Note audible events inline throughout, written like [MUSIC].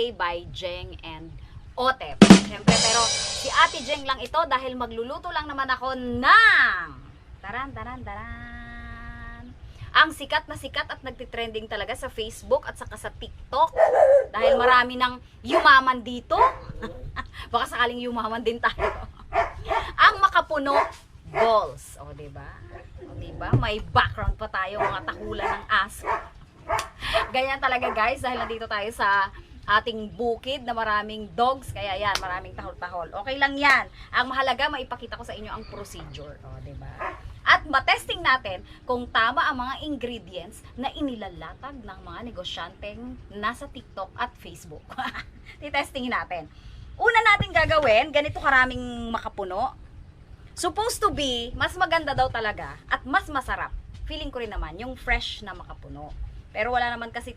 Cafe by Jeng and Otep. Siyempre, pero si Ate Jeng lang ito dahil magluluto lang naman ako ng taran, taran, taran. Ang sikat na sikat at nagtitrending talaga sa Facebook at saka sa TikTok. Dahil marami ng yumaman dito. [LAUGHS] Baka sakaling yumaman din tayo. [LAUGHS] Ang makapuno balls. O, di ba? O, di ba? May background pa tayo mga takulan ng aso. [LAUGHS] Ganyan talaga guys dahil nandito tayo sa ating bukid na maraming dogs. Kaya yan, maraming tahol-tahol. Okay lang yan. Ang mahalaga, maipakita ko sa inyo ang procedure. O, di ba? At matesting natin kung tama ang mga ingredients na inilalatag ng mga negosyanteng nasa TikTok at Facebook. [LAUGHS] Titestingin natin. Una natin gagawin, ganito karaming makapuno. Supposed to be, mas maganda daw talaga at mas masarap. Feeling ko rin naman, yung fresh na makapuno. Pero wala naman kasi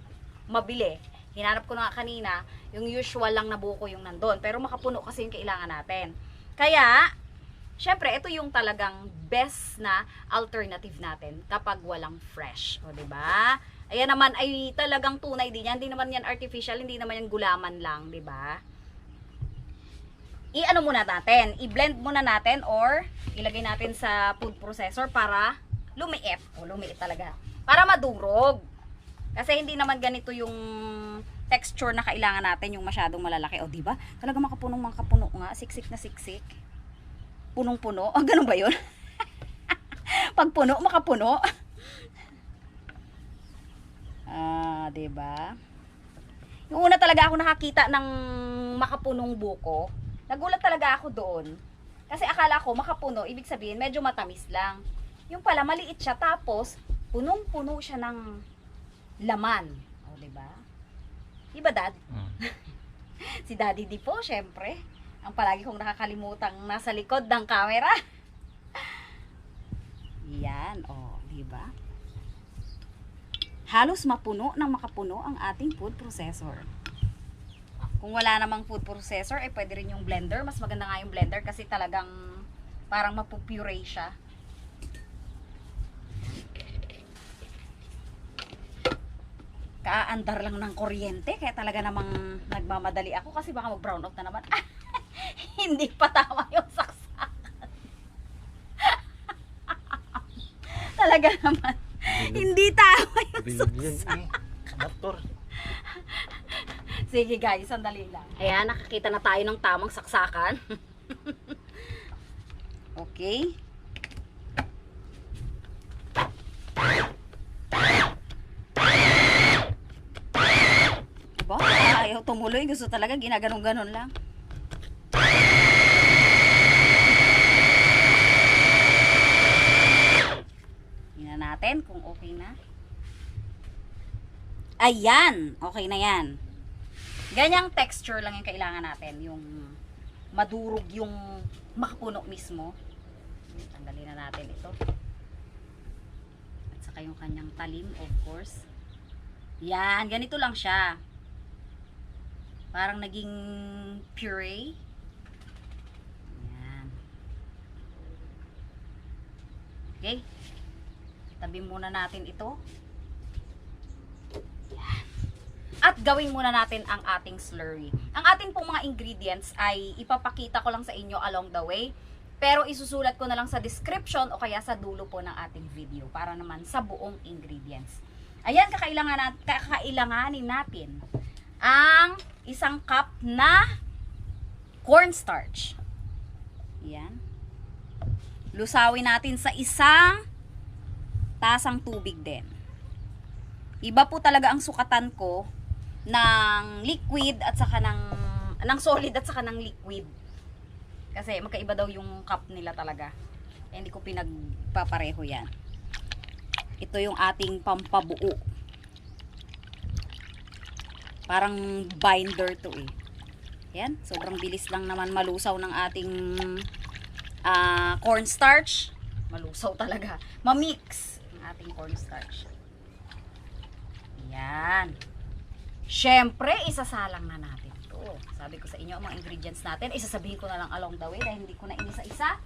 mabili. Hinanap ko na kanina, yung usual lang na buko yung nandun. Pero makapuno kasi yung kailangan natin. Kaya, syempre, ito yung talagang best na alternative natin kapag walang fresh. O, ba? Ayan naman ay talagang tunay din yan. Hindi naman yan artificial, hindi naman yan gulaman lang, ba? i-ano muna natin, i-blend muna natin or ilagay natin sa food processor para lumiit. O lumiit talaga. Para madurog. Kasi hindi naman ganito yung texture na kailangan natin yung masyadong malalaki. O di ba? Talaga makapunong makapuno nga, siksik na siksik. Punong-puno. Ah, [LAUGHS] ganun ba 'yun? [LAUGHS] Pag puno, makapuno. [LAUGHS] Ah, 'di ba? Yung una talaga ako nakakita ng makapunong buko, nagulat talaga ako doon. Kasi akala ko makapuno, ibig sabihin medyo matamis lang. Yung pala maliit siya tapos punong-puno siya ng laman. O, di ba? Di ba, Dad? Mm. [LAUGHS] Si Daddy di po, syempre. Ang palagi kong nakakalimutang nasa likod ng camera. [LAUGHS] Yan, o, di ba? Halos mapuno ng makapuno ang ating food processor. Kung wala namang food processor, eh pwede rin yung blender. Mas maganda nga yung blender kasi talagang parang mapupuree siya. Kaandar lang ng kuryente, kaya talaga namang nagmamadali ako kasi baka mag-brown out na naman. [LAUGHS] Hindi pa tama yung saksakan. [LAUGHS] talaga naman. Hindi tama yung yan eh. Sige guys, sandali lang. Ayan, nakakita na tayo ng tamang saksakan. [LAUGHS] okay. Diba? Ayaw tumuloy. Gusto talaga ginaganon-ganon lang. Tingnan natin kung okay na. Ayan! Okay na yan. Ganyang texture lang yung kailangan natin. Yung madurog yung makapuno mismo. Tanggalin na natin ito. At saka yung kanyang talim, of course. Yan, ganito lang siya. Parang naging puree. Yan. Okay. Tabi muna natin ito. At gawin muna natin ang ating slurry. Ang atin pong mga ingredients ay ipapakita ko lang sa inyo along the way. Pero isusulat ko na lang sa description o kaya sa dulo po ng ating video para naman sa buong ingredients. Ayan, kakailangan nat kakailanganin natin ang isang cup na cornstarch. Yan. Lusawin natin sa isang tasang tubig din. Iba po talaga ang sukatan ko ng liquid at saka ng ng solid at saka ng liquid. Kasi magkaiba daw yung cup nila talaga. Eh, hindi ko pinagpapareho yan. Ito yung ating pampabuo. Parang binder to eh. Yan, sobrang bilis lang naman malusaw ng ating ah, cornstarch. Malusaw talaga. Mamix ang ating cornstarch. Yan. Siyempre, isasalang na natin to. Sabi ko sa inyo, ang mga ingredients natin, isasabihin ko na lang along the way dahil hindi ko na inisa-isa.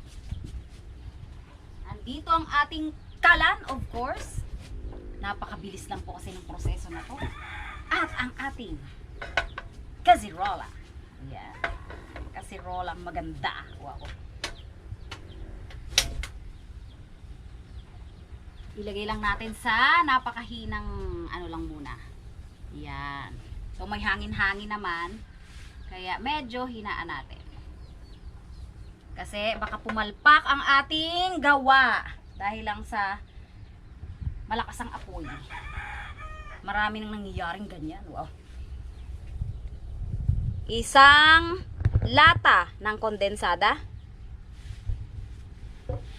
Andito ang ating kalan, of course. Napakabilis lang po kasi ng proseso na to. Ating Kazirola. Yan. Kazirola maganda. Wow. Ilagay lang natin sa napakahinang ano lang muna. Yan. So may hangin-hangin naman. Kaya medyo hinaan natin. Kasi baka pumalpak ang ating gawa. Dahil lang sa malakas ang apoy. Marami nang nangyayaring ganyan. Wow. Isang lata ng kondensada.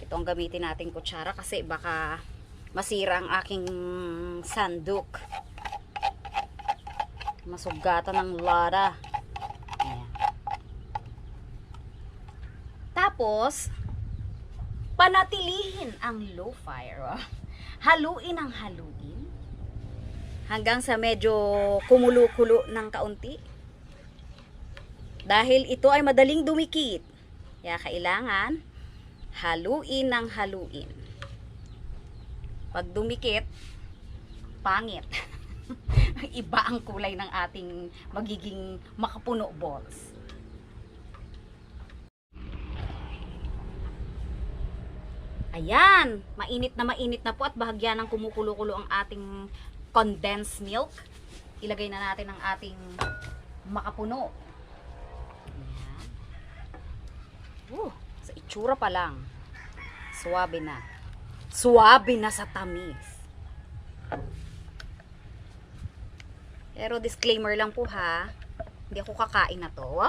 Ito ang gamitin nating kutsara kasi baka masira ang aking sandok. Masugatan ng lata. Tapos, panatilihin ang low fire. [LAUGHS] Haluin ang haluin. Hanggang sa medyo kumulo-kulo ng kaunti. Dahil ito ay madaling dumikit. Kaya kailangan haluin ng haluin. Pag dumikit, pangit. [LAUGHS] Iba ang kulay ng ating magiging makapuno balls. Ayan, mainit na mainit na po at bahagya ng kumukulo-kulo ang ating condensed milk. Ilagay na natin ang ating makapuno. Uh, sa itsura pa lang. Suwabe na. Suwabe na sa tamis. Pero disclaimer lang po ha. Hindi ako kakain na to.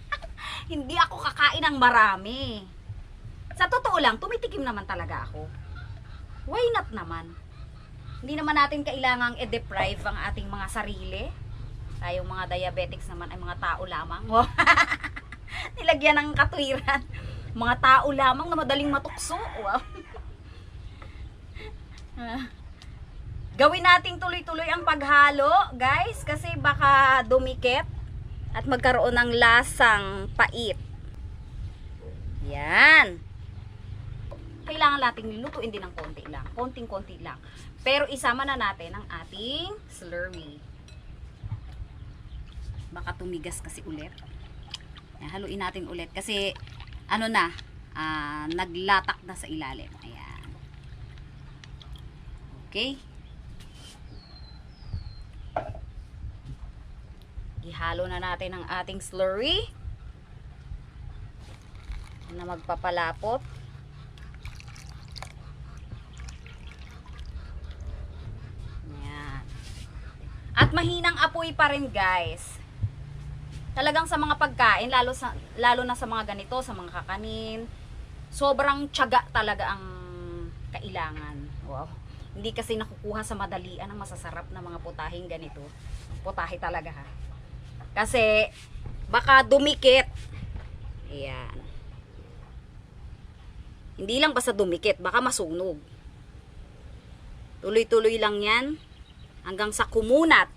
[LAUGHS] Hindi ako kakain ng marami. Sa totoo lang, tumitikim naman talaga ako. Why not naman? Hindi naman natin kailangang i-deprive ang ating mga sarili. Tayong mga diabetics naman ay mga tao lamang. [LAUGHS] [LAUGHS] Nilagyan ng katwiran. Mga tao lamang na madaling matukso. Wow. [LAUGHS] Ah. Gawin nating tuloy-tuloy ang paghalo, guys, kasi baka dumikit at magkaroon ng lasang pait. Yan. Kailangan nating lutuin din ng konti lang. Konting-konti lang. Pero isama na natin ang ating slurry. Baka tumigas kasi ulit. Yan, haluin natin ulit. Kasi, ano na, ah, naglatak na sa ilalim. Ayan. Okay. Ihalo na natin ang ating slurry na magpapalapot. Ayan. At mahinang apoy pa rin guys. Talagang sa mga pagkain, lalo, sa, lalo na sa mga ganito, sa mga kakanin, sobrang tiyaga talaga ang kailangan. Wow. Hindi kasi nakukuha sa madalian ang masasarap na mga putahing ganito. Putahe talaga ha. Kasi baka dumikit. Ayan. Hindi lang basta dumikit, baka masunog. Tuloy-tuloy lang yan hanggang sa kumunat.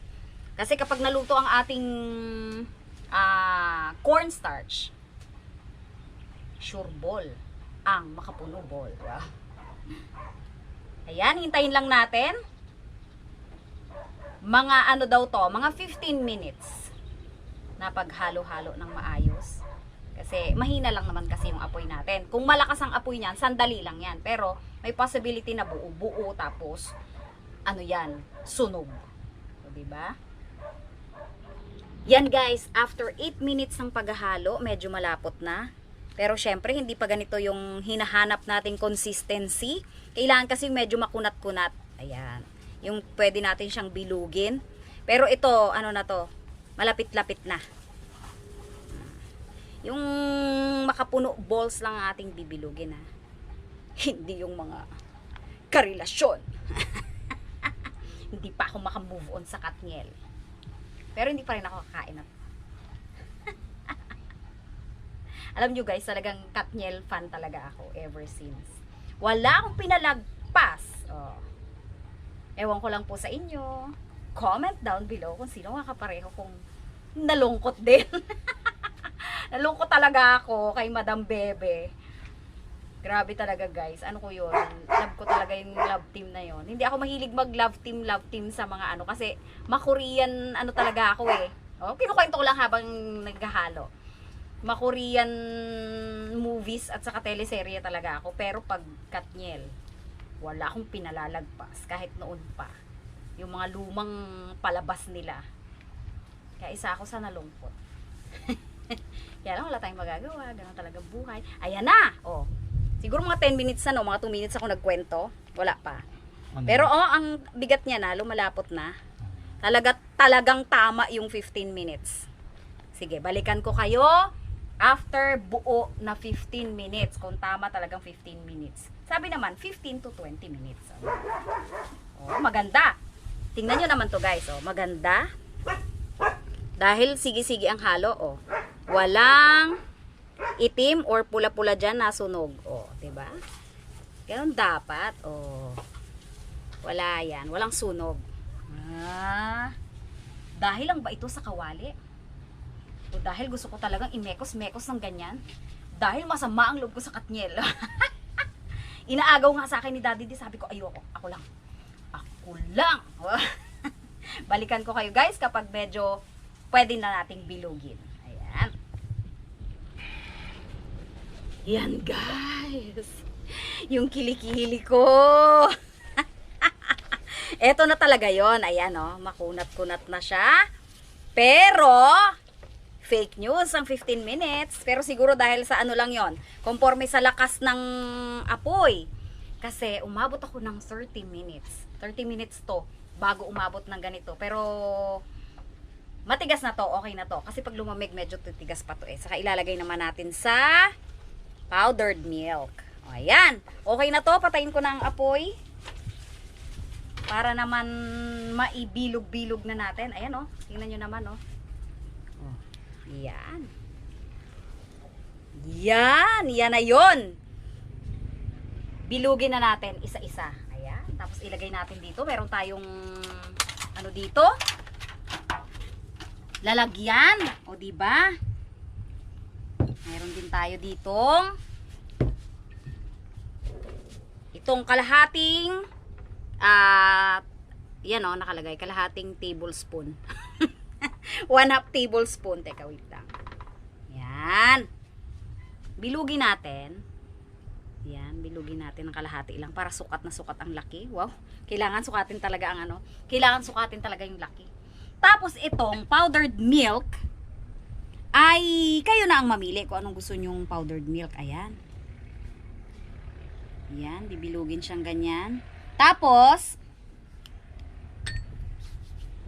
Kasi kapag naluto ang ating ah, cornstarch, sure ball ang makapuno ball. Wow. Ayan, hintayin lang natin. Mga ano daw to, mga 15 minutes na paghalo-halo ng maayos. Kasi mahina lang naman kasi yung apoy natin. Kung malakas ang apoy niyan, sandali lang yan. Pero may possibility na buo-buo tapos ano yan, sunog. O, diba? Yan guys, after 8 minutes ng paghahalo, medyo malapot na. Pero syempre, hindi pa ganito yung hinahanap nating consistency. Kailangan kasi medyo makunat-kunat. Ayan. Yung pwede natin siyang bilugin. Pero ito, ano na to, malapit-lapit na. Yung makapuno balls lang ang ating bibilugin ha. [LAUGHS] Hindi yung mga karelasyon. [LAUGHS] hindi pa ako makamove on sa katniel. Pero hindi pa rin ako kakain [LAUGHS] Alam nyo guys, talagang Katniel fan talaga ako ever since. Wala akong pinalagpas. Oh. Ewan ko lang po sa inyo. Comment down below kung sino nga kapareho kung nalungkot din. [LAUGHS] nalungkot talaga ako kay Madam Bebe. Grabe talaga guys. Ano ko yun? Love ko talaga yung love team na yon. Hindi ako mahilig mag love team, love team sa mga ano. Kasi ma-Korean ano talaga ako eh. Oh, kinukwento ko lang habang naghahalo. Ma-Korean movies at saka teleserye talaga ako. Pero pag Katniel, wala akong pinalalagpas kahit noon pa. Yung mga lumang palabas nila. Kaya isa ako sa nalungkot. [LAUGHS] Kaya lang wala tayong magagawa. Ganun talaga buhay. Ayan na! Oh. Siguro mga 10 minutes na, no? Mga 2 minutes ako nagkwento. Wala pa. Ano? Pero oh, ang bigat niya na, lumalapot na. Talaga, talagang tama yung 15 minutes. Sige, balikan ko kayo after buo na 15 minutes. Kung tama talagang 15 minutes. Sabi naman, 15 to 20 minutes. Oh, maganda. Tingnan nyo naman to guys. Oh, maganda. Dahil sige-sige ang halo. Oh. Walang itim or pula-pula dyan na sunog. Oh, ba? Ganun dapat. Oh. Wala yan. Walang sunog. Ah. Dahil lang ba ito sa kawali? O dahil gusto ko talagang imekos-mekos ng ganyan? Dahil masama ang loob ko sa katniel. [LAUGHS] Inaagaw nga sa akin ni Daddy di sabi ko ayoko. Ako lang. Ako lang. [LAUGHS] Balikan ko kayo guys kapag medyo pwede na nating bilugin. Ayan. Yan guys. Yung kilikili ko. [LAUGHS] Eto na talaga yon Ayan, oh. Makunat-kunat na siya. Pero, fake news ang 15 minutes. Pero siguro dahil sa ano lang yon Conforme sa lakas ng apoy. Kasi umabot ako ng 30 minutes. 30 minutes to bago umabot ng ganito. Pero, matigas na to. Okay na to. Kasi pag lumamig, medyo titigas pa to eh. Saka ilalagay naman natin sa powdered milk. O, ayan. Okay na to. Patayin ko na ang apoy para naman maibilog-bilog na natin. Ayan oh, tingnan nyo naman oh. oh. Yan. Yan, yan na yon. Bilugin na natin isa-isa. Ayan, tapos ilagay natin dito. Meron tayong ano dito? Lalagyan. O di ba? Meron din tayo ditong itong kalahating at yan o, nakalagay, kalahating tablespoon. [LAUGHS] One half tablespoon. Teka, wait lang. Yan. Bilugin natin. Yan, bilugin natin ng kalahati lang para sukat na sukat ang laki. Wow. Kailangan sukatin talaga ang ano. Kailangan sukatin talaga yung laki. Tapos itong powdered milk ay kayo na ang mamili kung anong gusto nyong powdered milk. Ayan. Yan, bibilugin siyang ganyan. Tapos,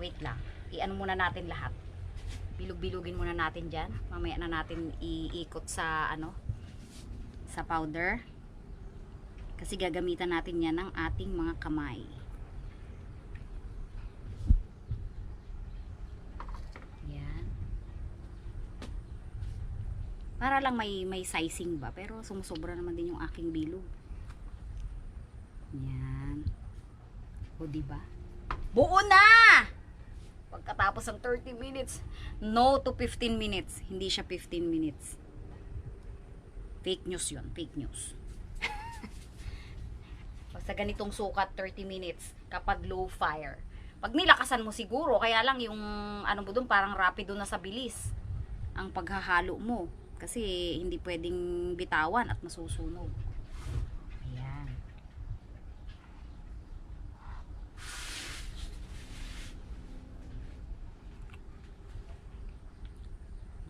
wait lang. I-ano muna natin lahat. Bilog-bilugin muna natin dyan. Mamaya na natin iikot sa ano, sa powder. Kasi gagamitan natin yan ng ating mga kamay. Yan. Para lang may may sizing ba, pero sumusobra naman din yung aking bilog. Yan. O, diba? Buo na! Pagkatapos ng 30 minutes, no to 15 minutes. Hindi siya 15 minutes. Fake news yun. Fake news. [LAUGHS] Pag sa ganitong sukat, 30 minutes kapag low fire. Pag nilakasan mo siguro, kaya lang yung ano mo dun, parang rapido na sa bilis ang paghahalo mo. Kasi hindi pwedeng bitawan at masusunog. Ayan.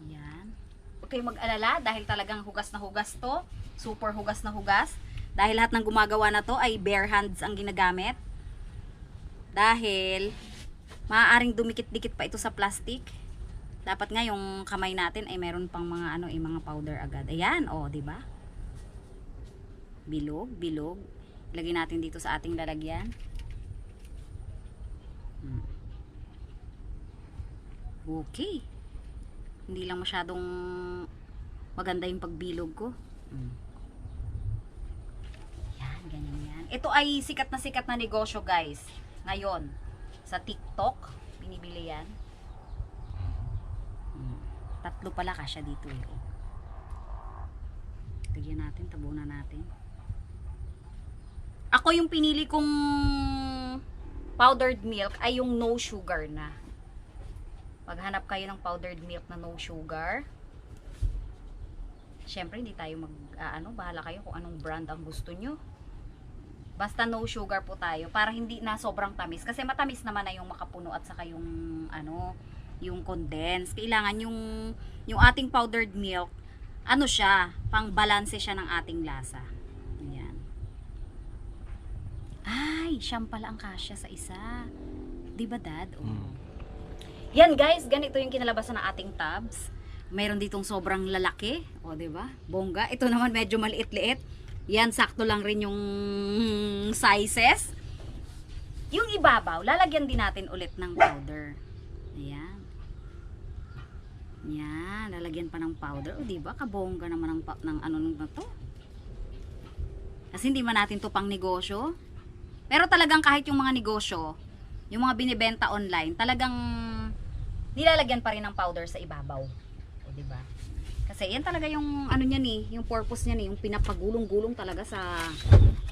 Yan. Huwag kayong mag-alala dahil talagang hugas na hugas to. Super hugas na hugas. Dahil lahat ng gumagawa na to ay bare hands ang ginagamit. Dahil maaaring dumikit-dikit pa ito sa plastic. Dapat nga yung kamay natin ay meron pang mga ano, eh, mga powder agad. Ayan, oh, 'di ba? Bilog, bilog. Ilagay natin dito sa ating lalagyan. Hmm. Okay hindi lang masyadong maganda yung pagbilog ko. Mm. Yan, ganyan yan. Ito ay sikat na sikat na negosyo guys. Ngayon, sa TikTok, binibili yan. Tatlo pala kasya dito eh. Lagyan natin, tabunan natin. Ako yung pinili kong powdered milk ay yung no sugar na. Maghanap kayo ng powdered milk na no sugar. Siyempre, hindi tayo mag, ah, ano, bahala kayo kung anong brand ang gusto nyo. Basta no sugar po tayo para hindi na sobrang tamis. Kasi matamis naman na yung makapuno at saka yung, ano, yung condense. Kailangan yung, yung ating powdered milk, ano siya, pang balanse siya ng ating lasa. Ayan. Ay, siyam pala ang kasya sa isa. Di ba, Dad? Oo. Mm. Yan guys, ganito yung kinalabasan ng ating tabs. Mayroon ditong sobrang lalaki, o 'di ba? Bongga. Ito naman medyo maliit-liit. Yan sakto lang rin yung sizes. Yung ibabaw, lalagyan din natin ulit ng powder. Ayan. Yan, lalagyan pa ng powder. O 'di ba? Kabongga naman ng ng ano nung to. Kasi hindi man natin to pang negosyo. Pero talagang kahit yung mga negosyo, yung mga binibenta online, talagang nilalagyan pa rin ng powder sa ibabaw. O, di ba? Kasi yan talaga yung ano niya ni, yung purpose niya ni, yung pinapagulong-gulong talaga sa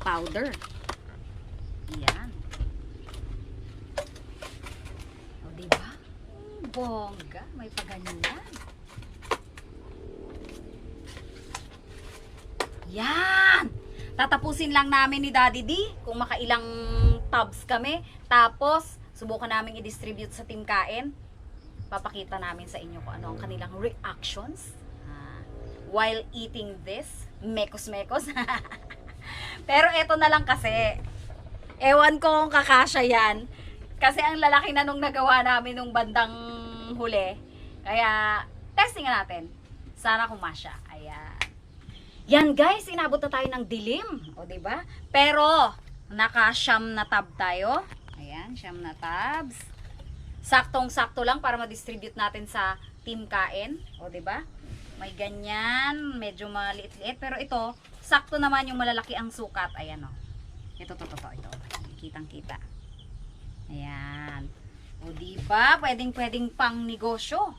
powder. Yan. O, di ba? Hmm, Bongga, may paganyan. Yan! Tatapusin lang namin ni Daddy D kung makailang tubs kami. Tapos, subukan namin i-distribute sa Team Kain. Papakita namin sa inyo kung ano ang kanilang reactions ah, while eating this. Mekos-mekos. [LAUGHS] Pero eto na lang kasi. Ewan ko kung kakasya yan. Kasi ang lalaki na nung nagawa namin nung bandang huli. Kaya, testing natin. Sana kumasya. Ayan. Yan guys, inabot na tayo ng dilim. O, ba? Pero, naka-siyam na tab tayo. Ayan, siyam na tabs. Saktong-sakto lang para ma-distribute natin sa team kain. O, ba? May ganyan, medyo maliit-liit. Pero ito, sakto naman yung malalaki ang sukat. Ayan o. Ito, to, to, to, ito. Kitang-kita. Ayan. O, di ba? Pwedeng-pwedeng pang negosyo.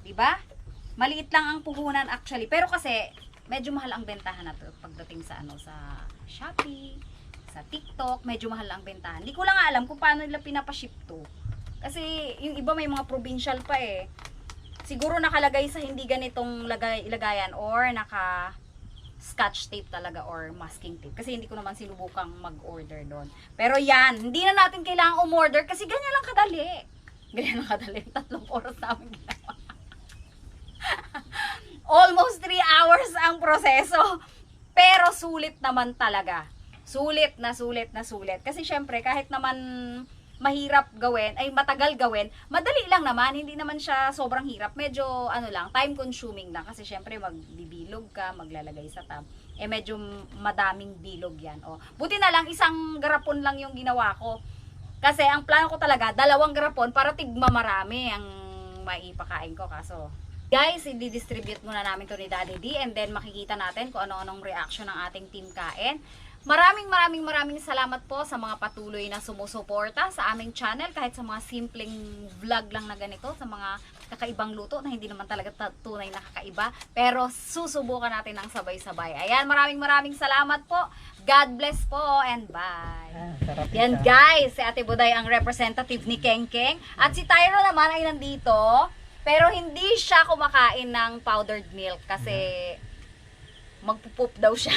Di ba? Maliit lang ang puhunan actually. Pero kasi, medyo mahal ang bentahan na to pagdating sa ano sa Shopee, sa TikTok, medyo mahal ang bentahan. Hindi ko lang alam kung paano nila pinapaship to. Kasi yung iba may mga provincial pa eh. Siguro nakalagay sa hindi ganitong lagay, lagayan or naka scotch tape talaga or masking tape. Kasi hindi ko naman sinubukang mag-order doon. Pero yan, hindi na natin kailangang umorder kasi ganyan lang kadali. [LAUGHS] Ganyan lang kadali. Tatlong oras namin ginawa. [LAUGHS] Almost 3 hours ang proseso. Pero sulit naman talaga. Sulit na sulit na sulit. Kasi syempre, kahit naman mahirap gawin, ay matagal gawin, madali lang naman, hindi naman siya sobrang hirap. Medyo ano lang, time consuming lang kasi syempre magbibilog ka, maglalagay sa tab. Eh medyo madaming bilog 'yan. Oh. Buti na lang isang garapon lang yung ginawa ko. Kasi ang plano ko talaga, dalawang garapon para tigma marami ang maipakain ko kaso Guys, i-distribute muna namin to ni Daddy D and then makikita natin kung ano-anong reaction ng ating team kain. Maraming maraming maraming salamat po sa mga patuloy na sumusuporta sa aming channel kahit sa mga simpleng vlog lang na ganito, sa mga kakaibang luto na hindi naman talaga ta- tunay na kakaiba. Pero susubukan natin ng sabay-sabay. Ayan, maraming maraming salamat po. God bless po and bye. Ah, Yan guys, si Ate Buday ang representative ni Keng Keng. At si Tyro naman ay nandito. Pero hindi siya kumakain ng powdered milk kasi magpupup daw siya.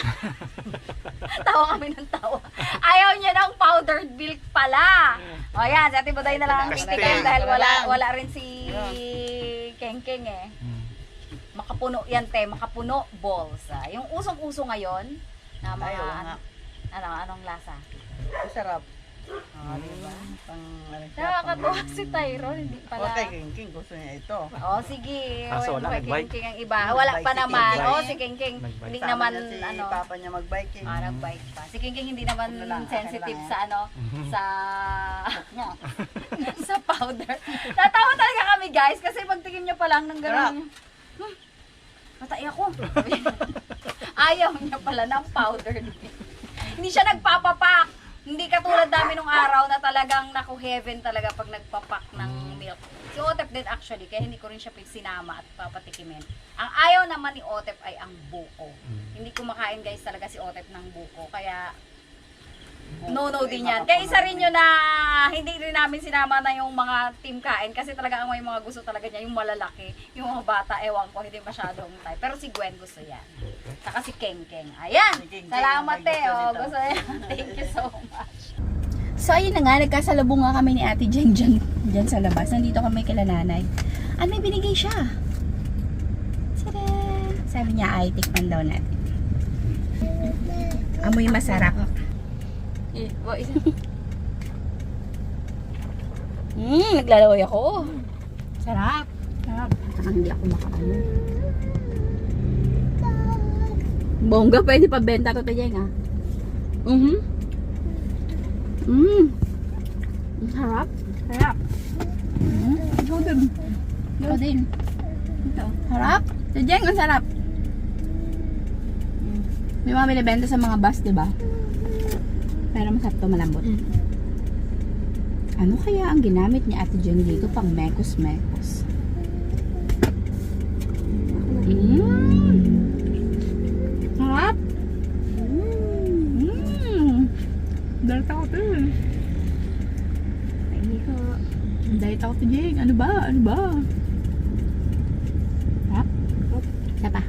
[LAUGHS] tawa kami ng tawa. Ayaw niya ng powdered milk pala. O yan, si Ate Buday na lang ang Kasi- titikim dahil wala, wala rin si Keng Keng eh. Mm. Makapuno yan te, makapuno balls. Ah, yung usong-uso ngayon na mga Ayaw nga. ano, anong lasa? Masarap. Oh, diba? Pang, ano siya, Nakakatuwa pang- si Tyron, hindi pala. Okay, King King, gusto niya ito. Oh, sige. Kaso Kaso wala, nag-bike. King ang iba. Wala pa Nag-bike si naman. King. Oh, si King King. Nag-bike. Hindi Sama naman, niya si ano, papa niya mag-biking. ah, nag-bike pa. Si King King hindi naman Ano lang, sensitive lang, sa ano, sa Nga. [LAUGHS] [LAUGHS] sa powder. Tatawa talaga kami guys kasi pagtingin niya pa lang ng gano'n. Hmm, matay ako. [LAUGHS] Ayaw niya pala ng powder. hindi siya nagpapapak. Hindi katulad namin nung araw na talagang naku heaven talaga pag nagpapak ng milk. Si Otep din actually, kaya hindi ko rin siya sinama at papatikimin. Ang ayaw naman ni Otep ay ang buko. Mm. Hindi kumakain guys talaga si Otep ng buko. Kaya no-no din yan. Kaya isa rin yun na hindi rin namin sinama na yung mga team kain kasi talaga ang may mga gusto talaga niya, yung malalaki, yung mga bata, ewan ko, hindi masyadong type. Pero si Gwen gusto yan. Saka si Keng Keng. Ayan! Si Keng Keng Salamat eh. gusto Oh, gusto niya. [LAUGHS] Thank you so much. So, ayun na nga, nagkasalubong nga kami ni Ate Jeng dyan, dyan sa labas. Nandito kami kila nanay. At may binigay siya. Tada! Sabi niya, ay, tikman daw natin. Amoy masarap. [LAUGHS] Hmm, naglalaway ako. Sarap. Sarap. Saka hindi ako makaano. Bongga, pwede pa benta to, Jeng, ah. Mhm. Mm. Sarap. Sarap. Mm. Ikaw din. Ikaw din. Ito. Sarap. Sa Jeng, ang sarap. Mm. May mga binibenta sa mga bus, di ba? Pero masarap to malambot. Ano kaya ang ginamit ni Ate Jeng dito pang mekos-mekos? Mm. Sarap. Mm. Dalit ako to. Ay, ko. Dalit ako to, Jeng. Ano ba? Ano ba? Sarap. Isa pa.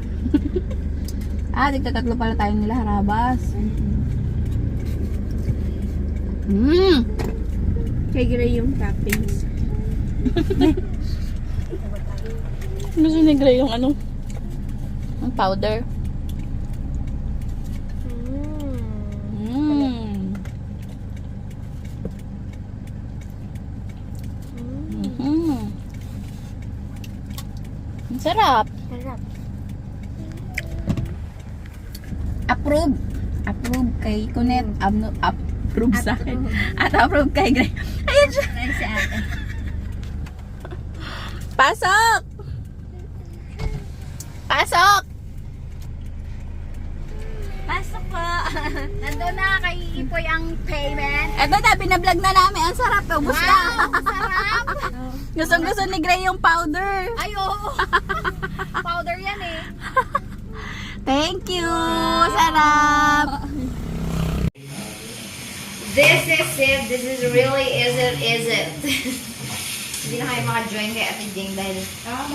[LAUGHS] ah, tigtatatlo pala tayo nila harabas. Mmm. Kay Gray yung toppings. [LAUGHS] Gusto ni Gray yung ano? Ang powder. Mmm. Mhm. Ang sarap. Sarap. Approve. Approve kay Kunet. Ano, approve sa akin. At approve kay Gray. Ayun siya. si ate. Pasok! Pasok! Pasok po. [LAUGHS] Nandun na kay Ipoy ang payment. Eto na, binablog na namin. Ang sarap. Ubus na. Sarap. [LAUGHS] Gustong gusto ni Gray yung powder. Ay, oo. Powder yan eh. [LAUGHS] Thank you. Sarap. This is it. This is really is it, is it. [LAUGHS] Hindi na kayo maka-join kay Ate Jing dahil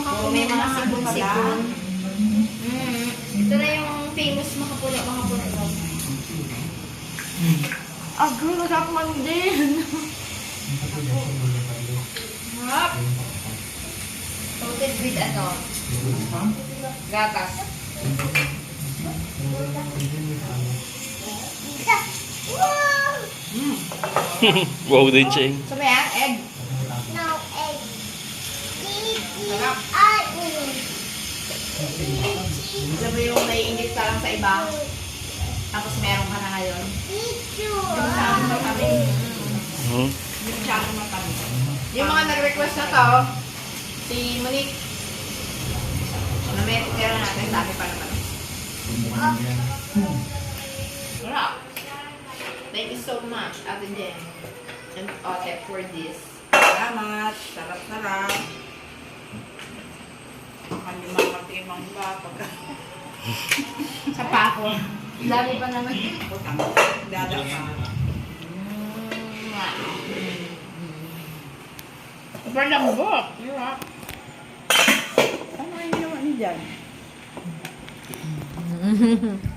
puro may mga sipon-sipon. Mm. Ito na yung famous makapuno, makapuno. Ah, girl, masarap man din. Sarap. Coated with ano? Gatas. Wow [LAUGHS] din, Cheng. Sumaya, egg. No egg. Sarap. Alam mo yung naiingit ka lang sa iba, tapos meron ka na ngayon. Yung sa akin matabi. Hmm? Yung sa akin matabi. Yung mga nag-request na to, si Monique. Ano may meron natin, dami pa naman. Sarap. So much, Ate Jen. And Ote for this. Salamat. Sarap-sarap. Ang lumakati mang iba pagka [LAUGHS] Sa pako. Dami pa naman. utang. Dada pa. Sobrang lambot. Sarap. Ano [LAUGHS] yung niyo dyan?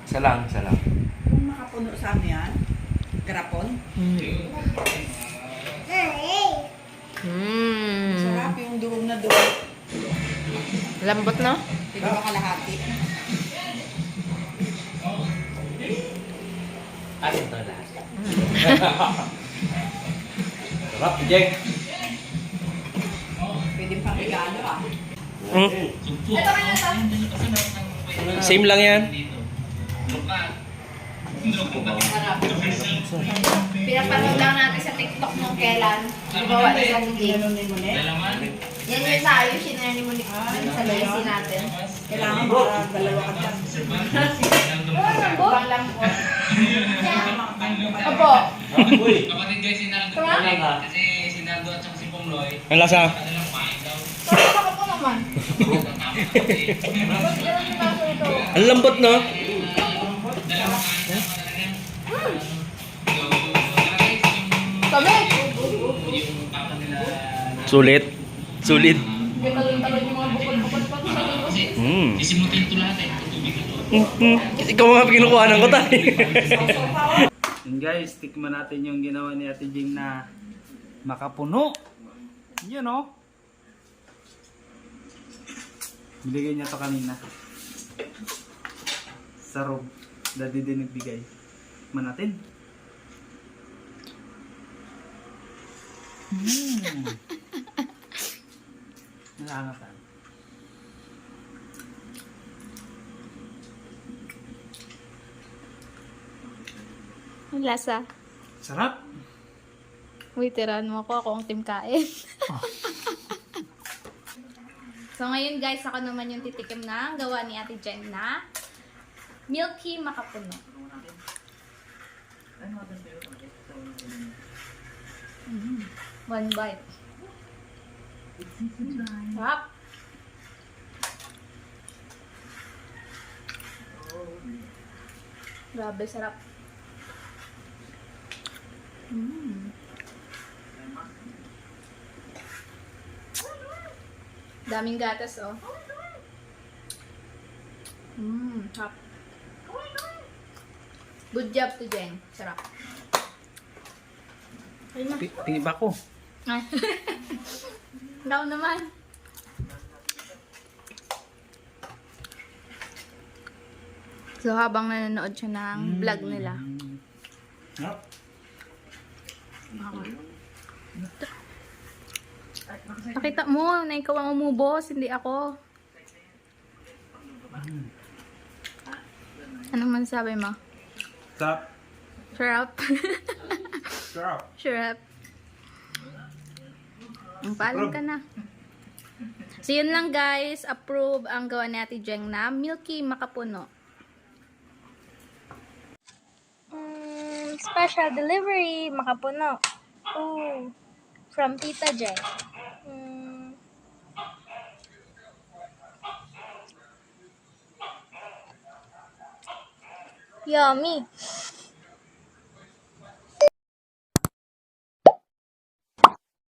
Isa lang, isa lang. Kung makapuno sa amin yan, garapon. Sarap yung durog na durog. Lambot, no? Hindi ba kalahati? Asin to lahat. Sarap, Jeng. Pwede pang regalo ah. Hmm? Same lang yan. Pinapanood lang natin sa TikTok nung kailan. Ganun ni Monet. Yan yung tayo, sinare ni Monique sa legacy natin. Kailangan mga dalawa ka dyan. Bang lang po. Opo. Kapatid guys, ko kasi sinaldo at si Pongloy. ang lasa. Daw. Sarap ako po naman. Ang lambot, no? Dalawang kain kami! Sulit. Sulit. Mm. Isimutin ito lahat eh. Mm-hmm. Ikaw mga kinukuhanan ko tayo. And [LAUGHS] guys, tikman natin yung ginawa ni Ate Jing na makapuno. Yun oh. o. Biligay niya to kanina. Sarog. Dadi din nagbigay. Man natin. Mm. Nakangatan. Ang lasa. Sarap. Waiteran mo ako. Ako ang team kain. [LAUGHS] so, ngayon guys, ako naman yung titikim na gawa ni Ate Jen na Milky Makapuno. Mm. One bite. Sarap. Grabe, sarap. Mm. Daming gatas, oh. Mmm, sarap. Good job to Jen. Sarap. Ayun na. Tingin ba ko? Ay. [LAUGHS] Ikaw naman. So, habang nanonood siya ng vlog nila. Sarap. Nakita mo na ikaw ang umubos, hindi ako. Anong masasabi mo? Sarap. Sarap. Sarap. Sarap. Ang paalam ka na. So, yun lang guys. Approve ang gawa ni Ate Jeng na Milky Makapuno. Mm, special delivery, makapuno. Ooh, from Tita Jen. 要命